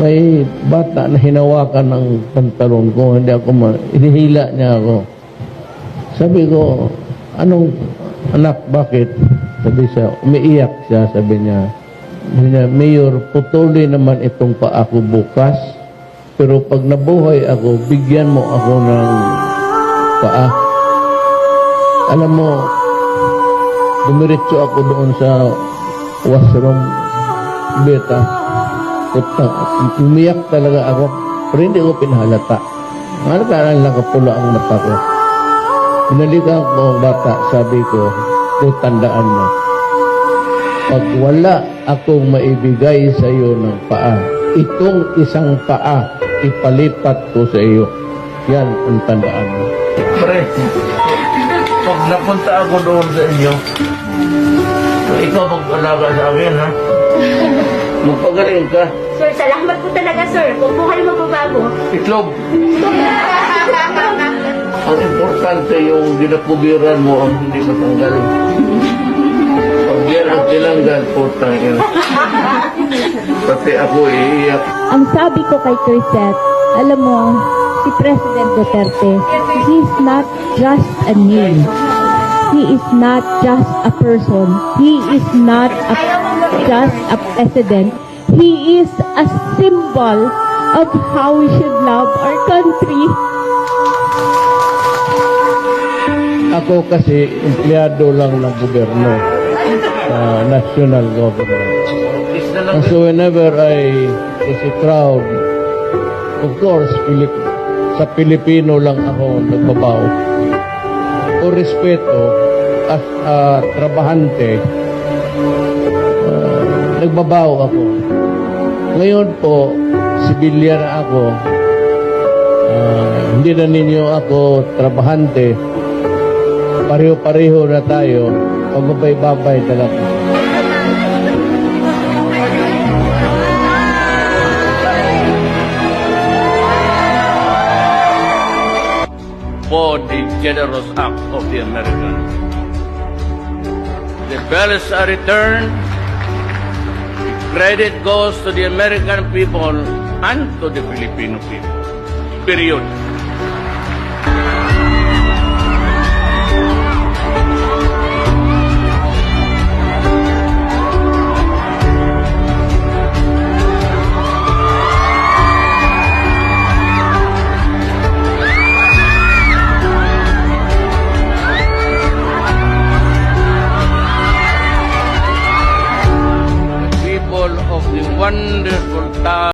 may bata na hinawakan ng pantalon ko, hindi ako ma... Inihila niya ako. Sabi ko, anong anak, bakit? Sabi siya, umiiyak siya, sabi niya. Sabi niya, Mayor, putuli naman itong pa ako bukas. Pero pag nabuhay ako, bigyan mo ako ng paa. Alam mo, dumiretso ako doon sa washroom beta. Umiyak talaga ako. Pero hindi ko pinahalata. Ano ka lang kapula ang mata ko. Pinalikan ko ang bata, sabi ko, tutandaan mo. Pag wala akong maibigay sa iyo ng paa, itong isang paa, ipalipat ko sa iyo. Yan ang tandaan mo. Pre, pag napunta ako doon sa inyo, ikaw mag-alaga sa akin, ha? Magpagaling ka. Sir, salamat po talaga, sir. Kung po kayo magbabago. Itlog. Ang importante yung ginapugiran mo ang hindi matanggal. Pag yan ang tinanggal, putang ina. Pati ako iiyak. Ang sabi ko kay Crisette, alam mo, si President Duterte, he's not just a name. He is not just a person. He is not a, just a president. He is a symbol of how we should love our country. Ako kasi empleyado lang ng gobyerno sa national government. And so whenever I a crowd, of course, Pilip, sa Pilipino lang ako nagbabaw. O respeto, as a trabahante, uh, nagbabaw ako. Ngayon po, sibilya na ako. Ah, hindi na ninyo ako trabahante. Pareho-pareho na tayo. Pababay-babay talaga. for the generous act of the Americans. The bells are returned. Credit goes to the American people and to the Filipino people. Period. wonderful time.